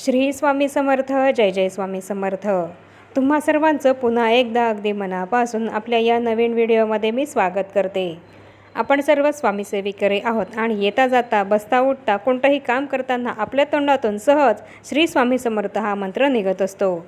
श्री स्वामी समर्थ जय जय स्वामी समर्थ. तुम्हा सर्वांचं पुन्हा एकदा अगदी मनापासून आपल्या या नवीन व्हिडिओमध्ये मी स्वागत करते. आपण सर्व स्वामीसेविकरे आहोत आणि येता जाता बसता उठता कोणतंही काम करताना आपल्या तोंडातून सहज श्री स्वामी समर्थ हा मंत्र निघत असतो.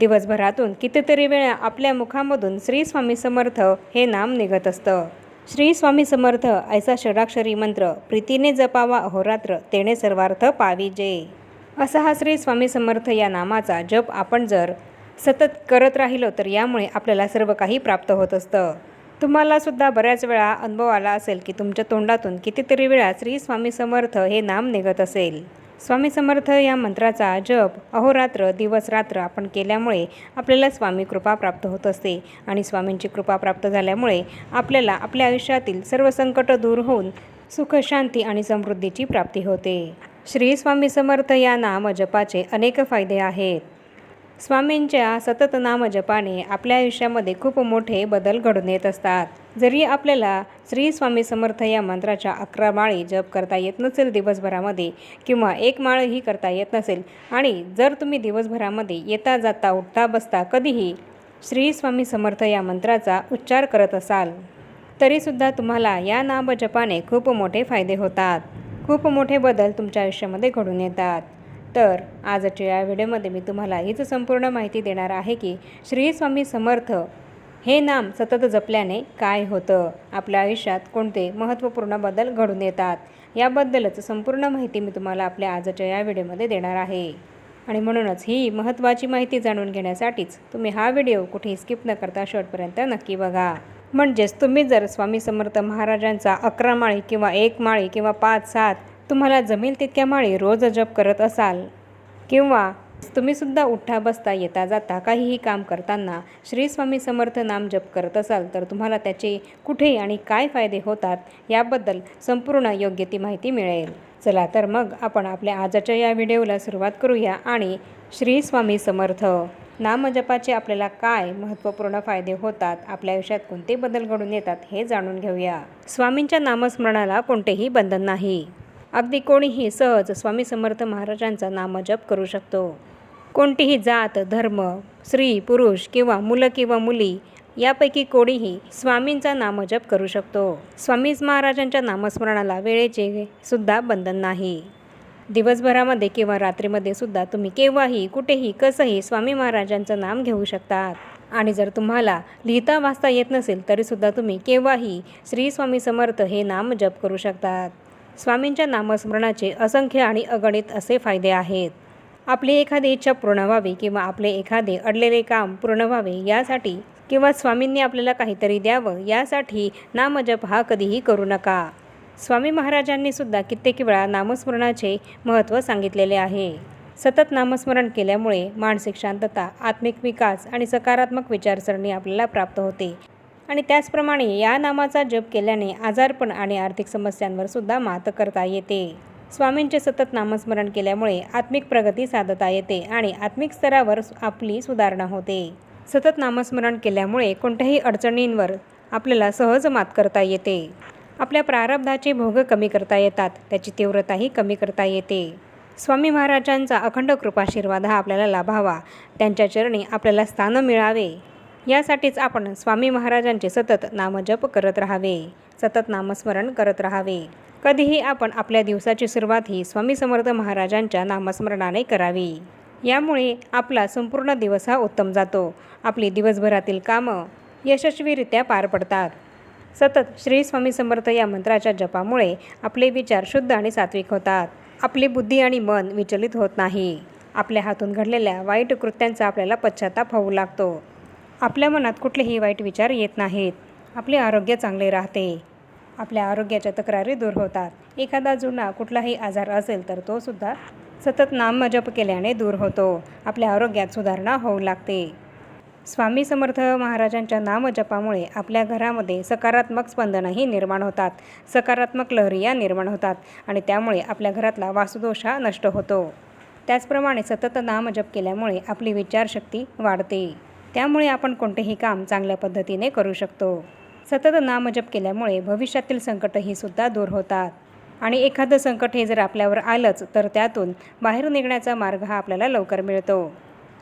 दिवसभरातून कितीतरी वेळा आपल्या मुखामधून श्री स्वामी समर्थ हे नाम निघत असतं. श्री स्वामी समर्थ ऐसा षडाक्षरी मंत्र प्रीतीने जपावा अहोरात्र तेणे सर्वार्थ पाविजे. असा हा श्री स्वामी समर्थ या नामाचा जप आपण जर सतत करत राहिलो तर यामुळे आपल्याला सर्व काही प्राप्त होत असतं. तुम्हाला सुद्धा बऱ्याच वेळा अनुभव आला असेल की तुमच्या तोंडातून कितीतरी वेळा श्री स्वामी समर्थ हे नाम निघत असेल. स्वामी समर्थ या मंत्राचा जप अहोरात्र दिवस रात्र आपण केल्यामुळे आपल्याला स्वामी कृपा प्राप्त होत असते आणि स्वामींची कृपा प्राप्त झाल्यामुळे आपल्याला आपल्या आयुष्यातील सर्व संकट दूर होऊन सुख शांती आणि समृद्धीची प्राप्ती होते. श्री स्वामी समर्थ या नामजपाचे अनेक फायदे आहेत. स्वामींच्या सतत नामजपाने आपल्या आयुष्यामध्ये खूप मोठे बदल घडून येत असतात. जरी आपल्याला श्री स्वामी समर्थ या मंत्राच्या अकरा माळी जप करता येत नसेल दिवसभरामध्ये किंवा एक माळही करता येत नसेल आणि जर तुम्ही दिवसभरामध्ये येता जाता उठता बसता कधीही श्री स्वामी समर्थ या मंत्राचा उच्चार करत असाल तरीसुद्धा तुम्हाला या नामजपाने खूप मोठे फायदे होतात. खूप मोठे बदल तुमच्या आयुष्यामध्ये घडून येतात. तर आजच्या या व्हिडिओमध्ये मी तुम्हाला हीच संपूर्ण माहिती देणार आहे की श्री स्वामी समर्थ हे नाम सतत जपल्याने काय होतं? आपल्या आयुष्यात कोणते महत्त्वपूर्ण बदल घडून येतात? याबद्दलच संपूर्ण माहिती मी तुम्हाला आपल्या आजच्या या व्हिडिओमध्ये देणार आहे. आणि म्हणूनच ही महत्त्वाची माहिती जाणून घेण्यासाठीच तुम्ही हा व्हिडिओ कुठेही स्किप न करता शेवटपर्यंत नक्की बघा. म्हणजेच तुम्ही जर स्वामी समर्थ महाराजांचा अकरा माळी किंवा एक माळी किंवा पाच सात तुम्हाला जमेल तितक्या माळी रोज जप करत असाल. किंवा तुम्हीसुद्धा उठा बसता येता जाता काहीही काम करताना श्री स्वामी समर्थ नाम जप करत असाल तर तुम्हाला त्याचे कुठे आणि काय फायदे होतात याबद्दल संपूर्ण योग्य ती माहिती मिळेल. चला तर मग आपण आपल्या आजच्या या व्हिडिओला सुरुवात करूया आणि श्री स्वामी समर्थ. नामजपाचे आपल्याला काय महत्त्वपूर्ण फायदे होतात? आपल्या आयुष्यात कोणते बदल घडून येतात हे जाणून घेऊया. स्वामींच्या नामस्मरणाला कोणतेही बंधन नाही. अगदी कोणीही सहज स्वामी समर्थ महाराजांचा नामजप करू शकतो. कोणतीही जात धर्म स्त्री पुरुष किंवा मुलं किंवा मुली यापैकी कोणीही स्वामींचा नामजप करू शकतो. स्वामी महाराजांच्या नामस्मरणाला वेळेचे सुद्धा बंधन नाही. दिवसभरामध्ये किंवा रात्रीमध्ये सुद्धा तुम्ही केव्हाही कुठेही कसंही स्वामी महाराजांचं नाम घेऊ शकतात. आणि जर तुम्हाला लिहिता वाचता येत नसेल तरीसुद्धा तुम्ही केव्हाही श्री स्वामी समर्थ हे नाम जप करू शकतात. स्वामींच्या नामस्मरणाचे असंख्य आणि अगणित असे फायदे आहेत. आपली एखादी इच्छा पूर्ण व्हावी किंवा आपले एखादे अडलेले काम पूर्ण व्हावे यासाठी किंवा स्वामींनी आपल्याला काहीतरी द्यावं यासाठी नामजप हा कधीही करू नका. स्वामी महाराजांनी सुद्धा कित्येक वेळा नामस्मरणाचे महत्त्व सांगितलेले आहे. सतत नामस्मरण केल्यामुळे मानसिक शांतता आत्मिक विकास आणि सकारात्मक विचारसरणी आपल्याला प्राप्त होते. आणि त्याचप्रमाणे या नामाचा जप केल्याने आजारपण आणि आर्थिक समस्यांवर सुद्धा मात करता येते. स्वामींचे सतत नामस्मरण केल्यामुळे आत्मिक प्रगती साधता येते आणि आत्मिक स्तरावर आपली सुधारणा होते. सतत नामस्मरण केल्यामुळे कोणत्याही अडचणींवर आपल्याला सहज मात करता येते. आपल्या प्रारब्धाचे भोग कमी करता येतात. त्याची तीव्रताही कमी करता येते. स्वामी महाराजांचा अखंड कृपाशीर्वाद हा आपल्याला लाभावा. त्यांच्या चरणी आपल्याला स्थान मिळावे. यासाठीच आपण स्वामी महाराजांचे सतत नामजप करत राहावे. सतत नामस्मरण करत राहावे. कधीही आपण आपल्या दिवसाची सुरुवात ही स्वामी समर्थ महाराजांच्या नामस्मरणाने करावी. यामुळे आपला संपूर्ण दिवस हा उत्तम जातो. आपली दिवसभरातील कामं यशस्वीरित्या पार पडतात. सतत श्री स्वामी समर्थ या मंत्राच्या जपामुळे आपले विचार शुद्ध आणि सात्विक होतात. आपली बुद्धी आणि मन विचलित होत नाही. आपल्या हातून घडलेल्या वाईट कृत्यांचा आपल्याला पश्चाताप होऊ लागतो. आपल्या मनात कुठलेही वाईट विचार येत नाहीत. आपले आरोग्य चांगले राहते. आपल्या आरोग्याच्या तक्रारी दूर होतात. एखादा जुना कुठलाही आजार असेल तर तो सुद्धा सतत नामजप केल्याने दूर होतो. आपल्या आरोग्यात सुधारणा होऊ लागते. स्वामी समर्थ महाराजांच्या नामजपामुळे आपल्या घरामध्ये सकारात्मक स्पंदनही निर्माण होतात. सकारात्मक लहरिया निर्माण होतात आणि त्यामुळे आपल्या घरातला वासुदोष हा नष्ट होतो. त्याचप्रमाणे सतत नामजप केल्यामुळे आपली विचारशक्ती वाढते. त्यामुळे आपण कोणतेही काम चांगल्या पद्धतीने करू शकतो. सतत नामजप केल्यामुळे भविष्यातील संकटही सुद्धा दूर होतात. आणि एखादं संकट हे जर आपल्यावर आलंच तर त्यातून बाहेर निघण्याचा मार्ग हा आपल्याला लवकर मिळतो.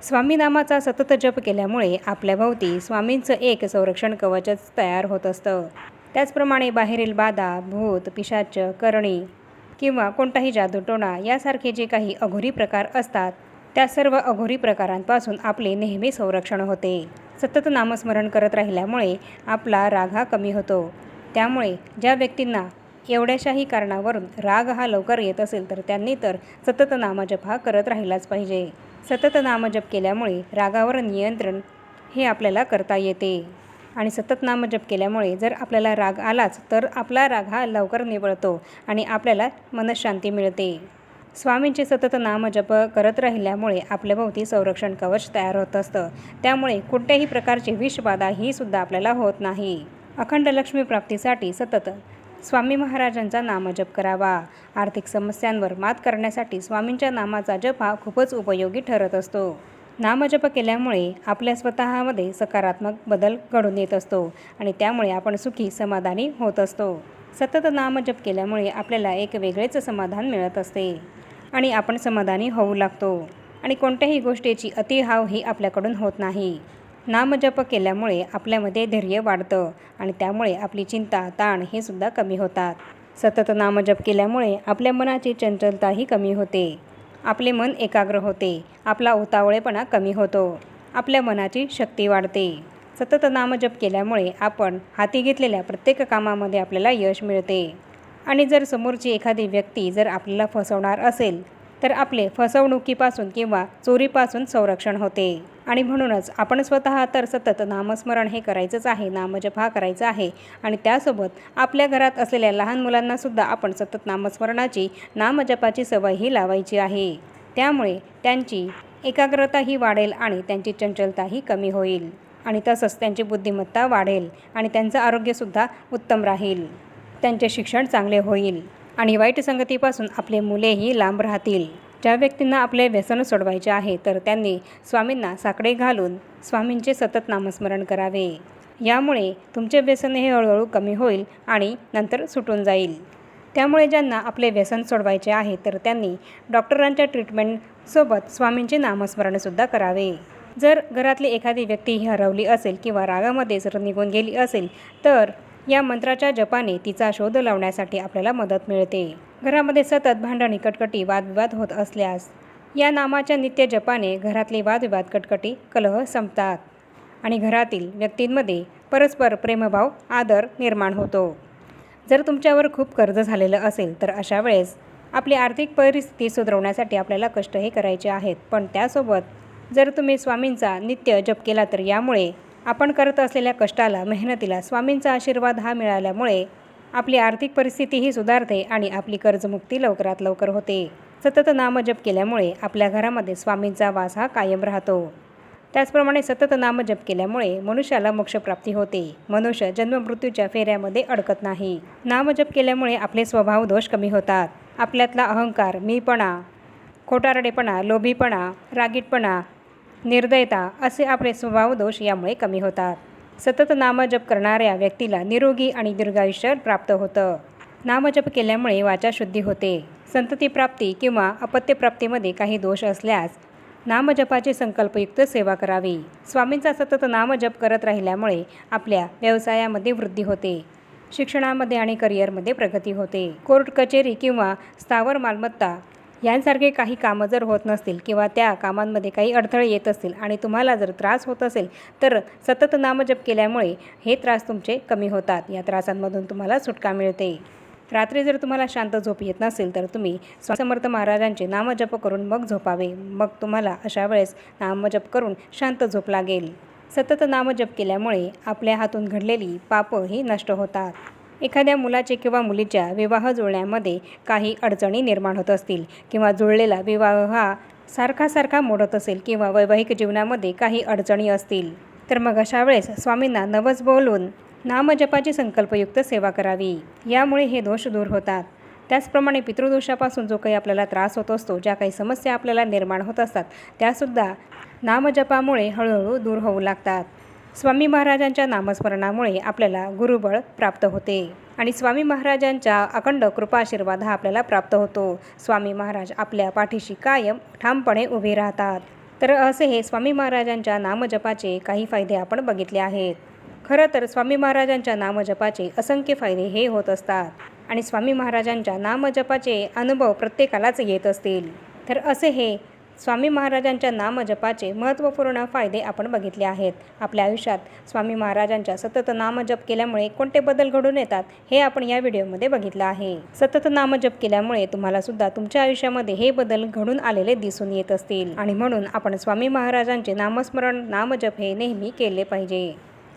स्वामीनामाचा सतत जप केल्यामुळे आपल्या भोवती स्वामींचं एक संरक्षण कवचच तयार होत असतं. त्याचप्रमाणे बाहेरील बाधा भूत पिशाच करणी किंवा कोणताही जादूटोणा यासारखे जे काही अघोरी प्रकार असतात त्या सर्व अघोरी प्रकारांपासून आपले नेहमी संरक्षण होते. सतत नामस्मरण करत राहिल्यामुळे आपला राग हा कमी होतो. त्यामुळे ज्या व्यक्तींना एवढ्याशाही कारणावरून राग हा लवकर येत असेल तर त्यांनी तर सतत नामजप हा करत राहिलाच पाहिजे. सतत नामजप केल्यामुळे रागावर नियंत्रण हे आपल्याला करता येते. आणि सतत नामजप केल्यामुळे जर आपल्याला राग आलाच तर आपला राग हा लवकर निवळतो आणि आपल्याला मनशांती मिळते. स्वामींचे सतत नामजप करत राहिल्यामुळे आपल्याभोवती संरक्षण कवच तयार होत असतं. त्यामुळे कोणत्याही प्रकारची विषबाधा ही सुद्धा आपल्याला होत नाही. अखंड लक्ष्मी प्राप्तीसाठी सतत स्वामी महाराजांचा नामजप करावा. आर्थिक समस्यांवर मात करण्यासाठी स्वामींच्या नामाचा जप हा खूपच उपयोगी ठरत असतो. नामजप केल्यामुळे आपल्या स्वतःमध्ये सकारात्मक बदल घडून येत असतो आणि त्यामुळे आपण सुखी समाधानी होत असतो. सतत नामजप केल्यामुळे आपल्याला एक वेगळेच समाधान मिळत असते आणि आपण समाधानी होऊ लागतो आणि कोणत्याही गोष्टीची अतिहाव ही आपल्याकडून होत नाही. नामजप केल्यामुळे आपल्यामध्ये धैर्य वाढतं आणि त्यामुळे आपली चिंता ताण हे सुद्धा कमी होतात. सतत नामजप केल्यामुळे आपल्या मनाची चंचलताही कमी होते. आपले मन एकाग्र होते. आपला उतावळेपणा कमी होतो. आपल्या मनाची शक्ती वाढते. सतत नामजप केल्यामुळे आपण हाती घेतलेल्या प्रत्येक कामामध्ये आपल्याला यश मिळते. आणि जर समोरची एखादी व्यक्ती जर आपल्याला फसवणार असेल तर आपले फसवणुकीपासून किंवा चोरीपासून संरक्षण होते. आणि म्हणूनच आपण स्वतः तर सतत नामस्मरण हे करायचंच आहे नामजप हा करायचा आहे आणि त्यासोबत आपल्या घरात असलेल्या लहान मुलांनासुद्धा आपण सतत नामस्मरणाची नामजपाची सवय ही लावायची आहे. त्यामुळे त्यांची एकाग्रताही वाढेल आणि त्यांची चंचलताही कमी होईल. आणि तसंच त्यांची बुद्धिमत्ता वाढेल आणि त्यांचं आरोग्यसुद्धा उत्तम राहील. त्यांचे शिक्षण चांगले होईल आणि वाईट संगतीपासून आपले मुलेही लांब राहतील. ज्या व्यक्तींना आपले व्यसन सोडवायचे आहे तर त्यांनी स्वामींना साकडे घालून स्वामींचे सतत नामस्मरण करावे. यामुळे तुमचे व्यसन हे हळूहळू कमी होईल आणि नंतर सुटून जाईल. त्यामुळे ज्यांना आपले व्यसन सोडवायचे आहे तर त्यांनी डॉक्टरांच्या ट्रीटमेंटसोबत स्वामींचे नामस्मरणसुद्धा करावे. जर घरातली एखादी व्यक्ती ही हरवली असेल किंवा रागामध्ये जर निघून गेली असेल तर या मंत्राच्या जपाने तिचा शोध लावण्यासाठी आपल्याला मदत मिळते. घरामध्ये सतत भांडणी कटकटी वादविवाद होत असल्यास या नामाच्या नित्य जपाने घरातले वादविवाद कटकटी कलह संपतात आणि घरातील व्यक्तींमध्ये परस्पर प्रेमभाव आदर निर्माण होतो. जर तुमच्यावर खूप कर्ज झालेलं असेल तर अशा वेळेस आपली आर्थिक परिस्थिती सुधारवण्यासाठी आपल्याला कष्टही करायचे आहेत. पण त्यासोबत जर तुम्ही स्वामींचा नित्य जप केला तर यामुळे आपण करत असलेल्या कष्टाला मेहनतीला स्वामींचा आशीर्वाद हा मिळाल्यामुळे आपली आर्थिक परिस्थितीही सुधारते आणि आपली कर्जमुक्ती लवकरात लवकर होते. सतत नामजप केल्यामुळे आपल्या घरामध्ये स्वामींचा वास हा कायम राहतो. त्याचप्रमाणे सतत नामजप केल्यामुळे मनुष्याला मोक्षप्राप्ती होते. मनुष्य जन्ममृत्यूच्या फेऱ्यामध्ये अडकत नाही. नामजप केल्यामुळे आपले स्वभाव दोष कमी होतात. आपल्यातला अहंकार मीपणा खोटारडेपणा लोभीपणा रागीटपणा निर्दयता असे आपले स्वभाव दोष यामुळे कमी होतात. सतत नामजप करणाऱ्या व्यक्तीला निरोगी आणि दीर्घायुष्य प्राप्त होतं. नामजप केल्यामुळे वाचा शुद्धी होते. संततीप्राप्ती किंवा अपत्यप्राप्तीमध्ये काही दोष असल्यास नामजपाची संकल्पयुक्त सेवा करावी. स्वामींचा सतत नामजप करत राहिल्यामुळे आपल्या व्यवसायामध्ये वृद्धी होते. शिक्षणामध्ये आणि करिअरमध्ये प्रगती होते. कोर्ट कचेरी किंवा स्थावर मालमत्ता यांसारखे काही कामं जर होत नसतील किंवा त्या कामांमध्ये काही अडथळे येत असतील आणि तुम्हाला जर त्रास होत असेल तर सतत नामजप केल्यामुळे हे त्रास तुमचे कमी होतात. या त्रासांमधून तुम्हाला सुटका मिळते. रात्री जर तुम्हाला शांत झोप येत नसेल तर तुम्ही स्वामी समर्थ महाराजांचे नामजप करून मग झोपावे. मग तुम्हाला अशा वेळेस नामजप करून शांत झोप लागेल. सतत नामजप केल्यामुळे आपल्या हातून घडलेली पापं ही नष्ट होतात. एखाद्या मुलाचे किंवा मुलीच्या विवाह जुळण्यामध्ये काही अडचणी निर्माण होत असतील किंवा जुळलेला विवाह हा सारखा सारखा मोडत असेल किंवा वैवाहिक जीवनामध्ये काही अडचणी असतील तर मग अशा वेळेस स्वामींना नवस बोलून नामजपाची संकल्पयुक्त सेवा करावी. यामुळे हे दोष दूर होतात. त्याचप्रमाणे पितृदोषापासून जो काही आपल्याला त्रास होत असतो ज्या काही समस्या आपल्याला निर्माण होत असतात त्यासुद्धा नामजपामुळे हळूहळू दूर होऊ लागतात. स्वामी महाराजांच्या नामस्मरणामुळे आपल्याला गुरुबळ प्राप्त होते. आणि स्वामी महाराजांच्या अखंड कृपा आशीर्वाद हा आपल्याला प्राप्त होतो. स्वामी महाराज आपल्या पाठीशी कायम ठामपणे उभे राहतात. तर असे हे स्वामी महाराजांच्या नामजपाचे काही फायदे आपण बघितले आहेत. खरं तर स्वामी महाराजांच्या नामजपाचे असंख्य फायदे हे होत असतात. आणि स्वामी महाराजांच्या नामजपाचे अनुभव प्रत्येकालाच येत असतील. तर असे हे स्वामी महाराजांच्या नामजपाचे महत्त्वपूर्ण फायदे आपण बघितले आहेत. आपल्या आयुष्यात स्वामी महाराजांच्या सतत नामजप केल्यामुळे कोणते बदल घडून येतात हे आपण या व्हिडिओमध्ये बघितलं आहे. सतत नामजप केल्यामुळे तुम्हाला सुद्धा तुमच्या आयुष्यामध्ये हे बदल घडून आलेले दिसून येत असतील. आणि म्हणून आपण स्वामी महाराजांचे नामस्मरण नामजप हे नेहमी केले पाहिजे.